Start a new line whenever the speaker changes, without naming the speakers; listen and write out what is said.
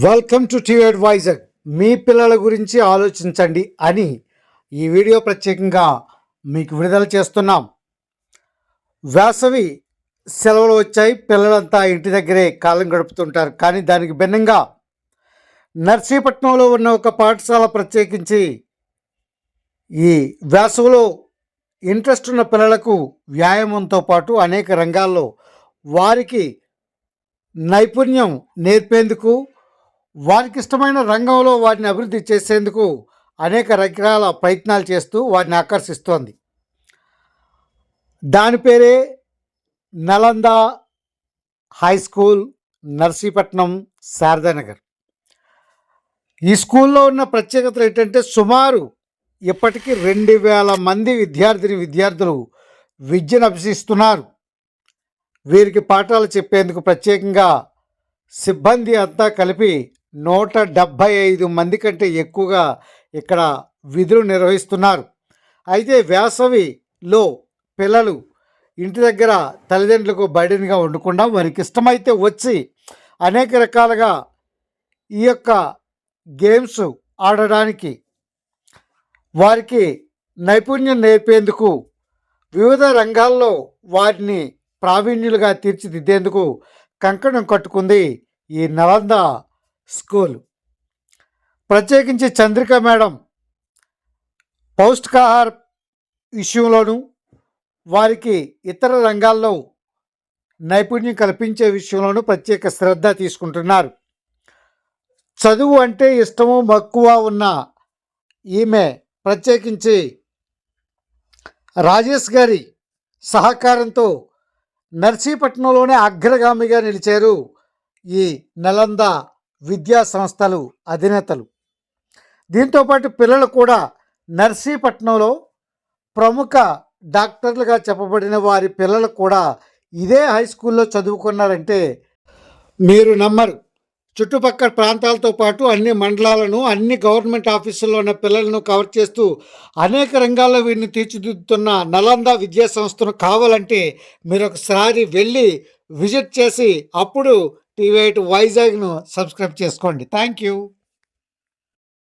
Welcome to TV advisor మీ పిల్లల గురించి ఆలోచించండి అని ఈ వీడియో ప్రత్యేకంగా మీకు విడుదల చేస్తున్నాం. వేసవి సెలవులు వచ్చాయి. పిల్లలంతా ఇంటి దగ్గరే కాలం గడుపుతుంటారు. కానీ దానికి భిన్నంగా నర్సీపట్నంలో ఉన్న ఒక పాఠశాల ప్రత్యేకించి ఈ వేసవిలో ఇంట్రెస్ట్ ఉన్న పిల్లలకు వ్యాయామంతో పాటు అనేక రంగాల్లో వారికి నైపుణ్యం నేర్పేందుకు వారికి ఇష్టమైన రంగంలో వాటిని అభివృద్ధి చేసేందుకు అనేక రకాల ప్రయత్నాలు చేస్తూ వాటిని ఆకర్షిస్తోంది. దాని పేరే నలంద హై స్కూల్ నర్సీపట్నం శారదానగర్. ఈ స్కూల్లో ఉన్న ప్రత్యేకతలు ఏంటంటే సుమారు ఇప్పటికీ రెండు వేల మంది విద్యార్థిని విద్యార్థులు విద్యను అభ్యసిస్తున్నారు. వీరికి పాఠాలు చెప్పేందుకు ప్రత్యేకంగా సిబ్బంది అంతా కలిపి నూట డెబ్భై ఐదు మంది కంటే ఎక్కువగా ఇక్కడ విధులు నిర్వహిస్తున్నారు. అయితే వేసవిలో పిల్లలు ఇంటి దగ్గర తల్లిదండ్రులకు బయటనిగా ఉండకుండా వారికి ఇష్టమైతే వచ్చి అనేక రకాలుగా ఈ యొక్క గేమ్స్ ఆడడానికి వారికి నైపుణ్యం నేర్పేందుకు వివిధ రంగాల్లో వారిని ప్రావీణ్యులుగా తీర్చిదిద్దేందుకు కంకణం కట్టుకుంది ఈ నలంద స్కూల్. ప్రత్యేకించి చంద్రిక మేడం పౌష్టికాహార విషయంలోనూ వారికి ఇతర రంగాల్లో నైపుణ్యం కల్పించే విషయంలోనూ ప్రత్యేక శ్రద్ధ తీసుకుంటున్నారు. చదువు అంటే ఇష్టము మక్కువ ఉన్న ఈమె ప్రత్యేకించి రాజేష్ గారి సహకారంతో నర్సీపట్నంలోనే అగ్రగామిగా నిలిచారు ఈ నలంద విద్యా సంస్థలు అధినేతలు. దీంతోపాటు పిల్లలు కూడా నర్సీపట్నంలో ప్రముఖ డాక్టర్లుగా చెప్పబడిన వారి పిల్లలు కూడా ఇదే హై స్కూల్లో చదువుకున్నారంటే మీరు నమ్మరు. చుట్టుపక్కల ప్రాంతాలతో పాటు అన్ని మండలాలను అన్ని గవర్నమెంట్ ఆఫీసుల్లో ఉన్న పిల్లలను కవర్ చేస్తూ అనేక రంగాల్లో వీరిని తీర్చిదిద్దుతున్న నలంద విద్యా సంస్థను కావాలంటే మీరు ఒకసారి వెళ్ళి విజిట్ చేసి అప్పుడు టీవీ ఎయిట్ వైజాగ్ను సబ్స్క్రైబ్ చేసుకోండి. Thank you